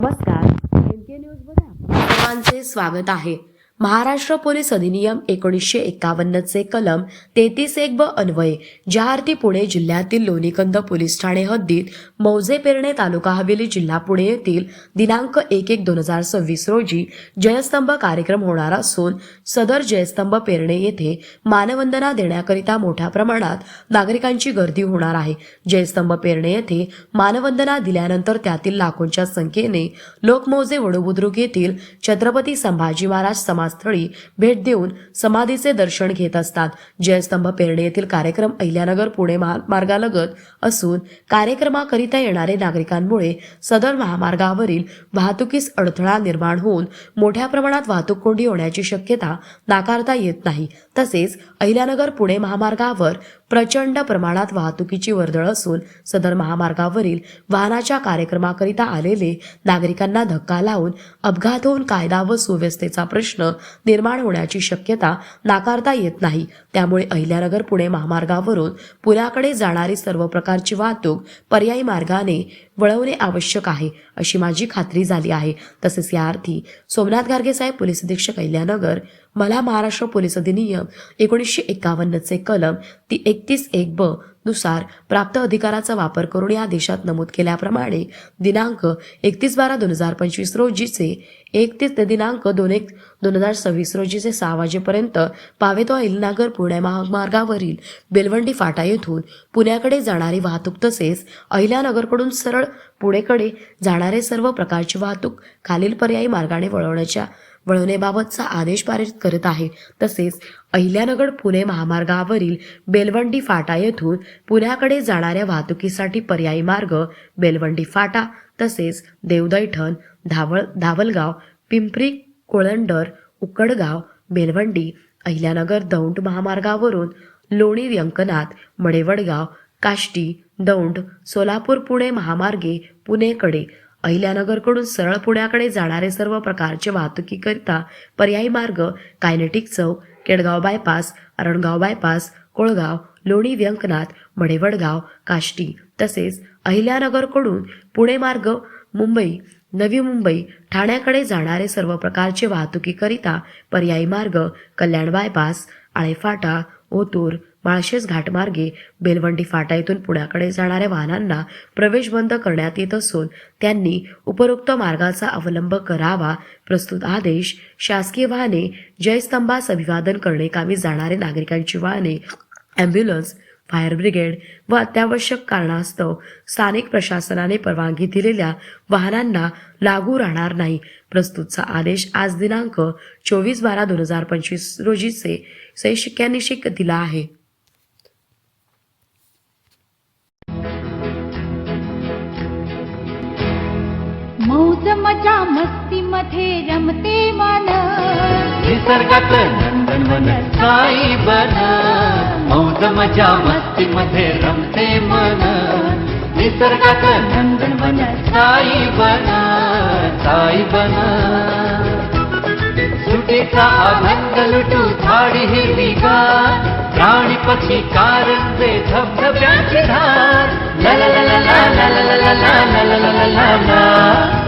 नमस्कार. न्यूजमध्ये स्वागत आहे. महाराष्ट्र पोलीस अधिनियम एकोणीसशे एकावन्नचे कलम तेहतीस एक ब अन्वये ज्या अर्थी पुणे जिल्ह्यातील लोणीकंद पोलीस ठाणे हद्दीत मौजे पेरणे तालुका हवेली जिल्हा पुणे येथील दिनांक एक एक दोन हजार सव्वीस रोजी जयस्तंभ कार्यक्रम होणार असून सदर जयस्तंभ पेरणे येथे मानवंदना देण्याकरिता मोठ्या प्रमाणात नागरिकांची गर्दी होणार आहे. जयस्तंभ पेरणे येथे मानवंदना दिल्यानंतर त्यातील लाखोंच्या संख्येने लोकमौजे वडोबुद्रुक येथील छत्रपती संभाजी महाराज समाजस्थळी भेट देऊन समाधीचे दर्शन घेत असतात. जयस्तंभ पेरणे येथील कार्यक्रम अहिल्यानगर पुणे मार्गालगत असून कार्यक्रमाकरिता येणारे नागरिकांमुळे सदर महामार्गावरील वाहतुकीस अडथळा निर्माण होऊन मोठ्या प्रमाणात वाहतूक कोंडी होण्याची शक्यता नाकारता येत नाही. तसेच अहिल्यानगर पुणे महामार्गावर प्रचंड प्रमाणात वाहतुकीची वर्दळ असून सदर महामार्गावरील वाहनाच्या कार्यक्रमाकरिता आलेले नागरिकांना धक्का लावून अपघात होऊन कायदा व सुव्यवस्थेचा प्रश्न निर्माण होण्याची शक्यता नाकारता येत नाही. त्यामुळे अहिल्यानगर पुणे महामार्गावरून पुण्याकडे जाणारी सर्व प्रकारची वाहतूक पर्यायी मार्गाने वळवणे आवश्यक आहे अशी माझी खात्री झाली आहे. तसेच या अर्थी सोमनाथ गार्गे साहेब पोलीस अधीक्षक अहिल्यानगर मला महाराष्ट्र पोलीस अधिनियम एकोणीसशे एकावन्नचे कलम ती एकतीस एक ब नुसार प्राप्त अधिकाराचा वापर करून या देशात नमूद केल्याप्रमाणे दिनांक एकतीस बारा दोन हजार पंचवीस रोजीचे एकतीस ते दिनांक दोन एक दोन हजार सव्वीस रोजीचे सहा वाजेपर्यंत पावेतो अहिलनगर पुणे महामार्गावरील बेलवंडी फाटा येथून पुण्याकडे जाणारी वाहतूक तसेच अहिल्यानगरकडून सरळ पुणेकडे जाणारे सर्व प्रकारची वाहतूक खालील पर्यायी मार्गाने वळवण्याच्या वळवण्याबाबतचा आदेश पारित करत आहे. तसेच अहिल्यानगर पुणे महामार्गावरील बेलवंडी फाटा येथून पुण्याकडे जाणाऱ्या वाहतुकीसाठी पर्यायी मार्ग बेलवंडी फाटा तसेच देवदैठण धावळ धावलगाव पिंपरी कोळंडर उकडगाव बेलवंडी अहिल्यानगर दौंड महामार्गावरून लोणी व्यंकनाथ मडेवडगाव काष्टी दौंड सोलापूर पुणे महामार्गे पुणेकडे अहिल्यानगरकडून सरळ पुण्याकडे जाणारे सर्व प्रकारचे वाहतुकीकरिता पर्यायी मार्ग Kinetic Chowk Kedgaon bypass Arangaon bypass Kolgaon Loni Vyanknath Madewadgaon काष्टी तसेच अहिल्यानगरकडून पुणे मार्ग मुंबई नवी मुंबई ठाण्याकडे जाणारे सर्व प्रकारचे वाहतुकीकरिता पर्यायी मार्ग कल्याण बायपास आळेफाटा ओतूर माळशेज घाटमार्गे बेलवंडी फाटा येथून पुण्याकडे जाणाऱ्या वाहनांना प्रवेश बंद करण्यात येत असून त्यांनी उपरोक्त मार्गाचा अवलंब करावा प्रस्तुत आदेश शासकीय वाहने जयस्तंभास अभिवादन करणे कामी जाणारे नागरिकांची वाहने ॲम्ब्युलन्स फायर ब्रिगेड व अत्यावश्यक कारणास्तव स्थानिक प्रशासनाने परवानगी दिलेल्या वाहनांना लागू राहणार नाही. प्रस्तुतचा आदेश आज दिनांक चोवीस बारा दोन हजार पंचवीस रोजीचे सैशिक्यानिशिक दिला आहे. मौज मजा मस्ती मध्ये रमते मन निसर्गात नंदनवन साई बन मौज मजा मस्ती मध्ये रमते मन निसर्गात नंदनवन साई बन साई बन सुटीचा आनंद लुटू झाडी हिरवी गार प्राणी पक्षी कारंजे धबधब्याची धार ला ला ला ला ला ला ला ला ला ला ला ला ला ला ला